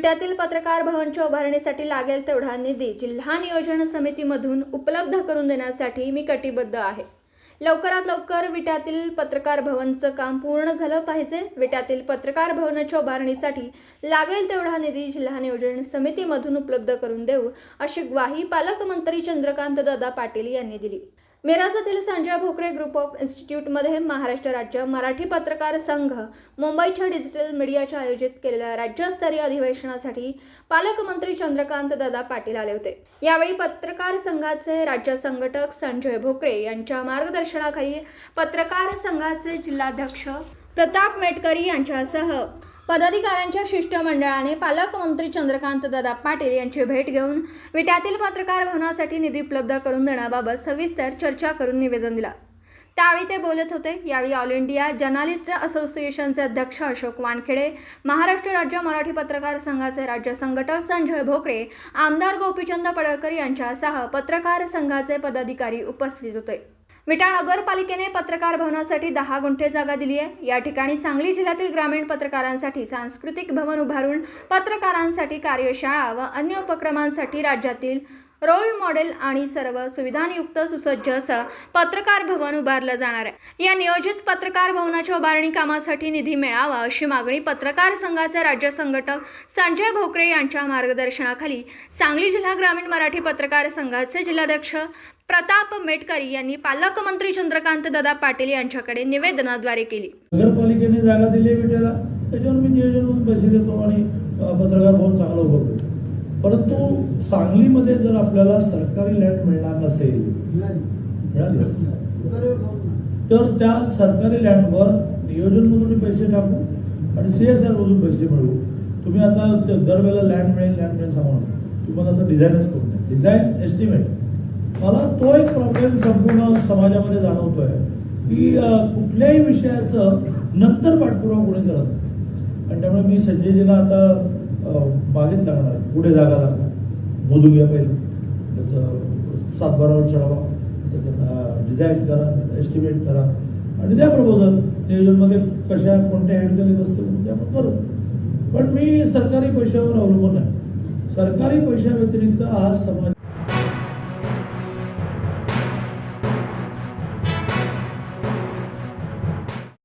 विट्यातील पत्रकार भवनच्या उभारणीसाठी लागेल तेवढा निधी जिल्हा नियोजन समितीमधून उपलब्ध करून देण्यासाठी मी कटिबद्ध आहे. लवकरात लवकर विट्यातील पत्रकार भवनचं काम पूर्ण झालं पाहिजे. विट्यातील पत्रकार भवनाच्या उभारणीसाठी लागेल तेवढा निधी जिल्हा नियोजन समितीमधून उपलब्ध करून देऊ अशी ग्वाही पालकमंत्री चंद्रकांत दादा पाटील यांनी दिली. मिराजातील संजय भोकरे ग्रुप ऑफ इन्स्टिट्यूटमध्ये महाराष्ट्र राज्य मराठी पत्रकार संघ मुंबईच्या डिजिटल मीडियाच्या आयोजित केलेल्या राज्यस्तरीय अधिवेशनासाठी पालकमंत्री चंद्रकांत दादा पाटील आले होते. यावेळी पत्रकार संघाचे राज्य संघटक संजय भोकरे यांच्या मार्गदर्शनाखाली पत्रकार संघाचे जिल्हाध्यक्ष प्रताप मेटकरी यांच्यासह पदाधिकाऱ्यांच्या शिष्टमंडळाने पालकमंत्री चंद्रकांत दादा पाटील यांची भेट घेऊन विट्यातील पत्रकार भवनासाठी निधी उपलब्ध करून देण्याबाबत सविस्तर चर्चा करून निवेदन दिलं. त्यावेळी ते बोलत होते यावेळी ऑल इंडिया जर्नालिस्ट असोसिएशनचे अध्यक्ष अशोक वानखेडे महाराष्ट्र राज्य मराठी पत्रकार संघाचे राज्य संघटक संजय भोकरे आमदार गोपीचंद पडळकर यांच्यासह पत्रकार संघाचे पदाधिकारी उपस्थित होते. विटा नगरपालिकेने पत्रकार भवनासाठी दहा गुंठे जागा दिली आहे. या ठिकाणी सांगली जिल्ह्यातील ग्रामीण पत्रकारांसाठी सांस्कृतिक भवन उभारून पत्रकारांसाठी कार्यशाळा व अन्य उपक्रमांसाठी राज्यातील रोल मॉडेल आणि सर्व सुविधांयुक्त सुसज्ज असं पत्रकार भवन उभारलं जाणार आहे. या नियोजित पत्रकार भवनाच्या उभारणी कामासाठी निधी मिळावा अशी मागणी पत्रकार संघाचे राज्य संघटक संजय भोकरे यांच्या मार्गदर्शनाखाली सांगली जिल्हा ग्रामीण मराठी पत्रकार संघाचे जिल्हाध्यक्ष प्रताप मेटकरी यांनी पालकमंत्री चंद्रकांत दादा पाटील यांच्याकडे निवेदनाद्वारे केली. नगरपालिकेने जागा दिली त्याच्यावर मी नियोजन पैसे देतो आणि पत्रकार भवन चांगलं उभं करतो. परंतु सांगलीमध्ये जर आपल्याला सरकारी लँड मिळणार नसेल मिळाली. तर त्या सरकारी लँडवर नियोजनमधून पैसे टाकू आणि सी एस मधून पैसे मिळवू. तुम्ही आता ते दरवेळेला लँड मिळेल लँड मिळेल सांगू तुम्हाला आता डिझाईनच करून द्या डिझाईन एस्टिमेट मला तो एक प्रॉब्लेम संपूर्ण समाजामध्ये जाणवतोय की कुठल्याही विषयाचं नंतर पाठपुरावा कोणी करत नाही. आणि त्यामुळे मी संजयजीला आता बागेत मागेच लागणार पुढे जागा लागणार? मोजून घ्या पहिलं. त्याचं सातबारावर चढावा. त्याचं डिझाईन करा त्याचं एस्टिमेट करा. आणि द्या प्रपोजल नियोजनमध्ये कशा कोणत्या हँडगलीत असते म्हणून ते आपण करू. पण मी सरकारी पैशावर अवलंबून आहे. सरकारी पैशाव्यतिरिक्त आज समाज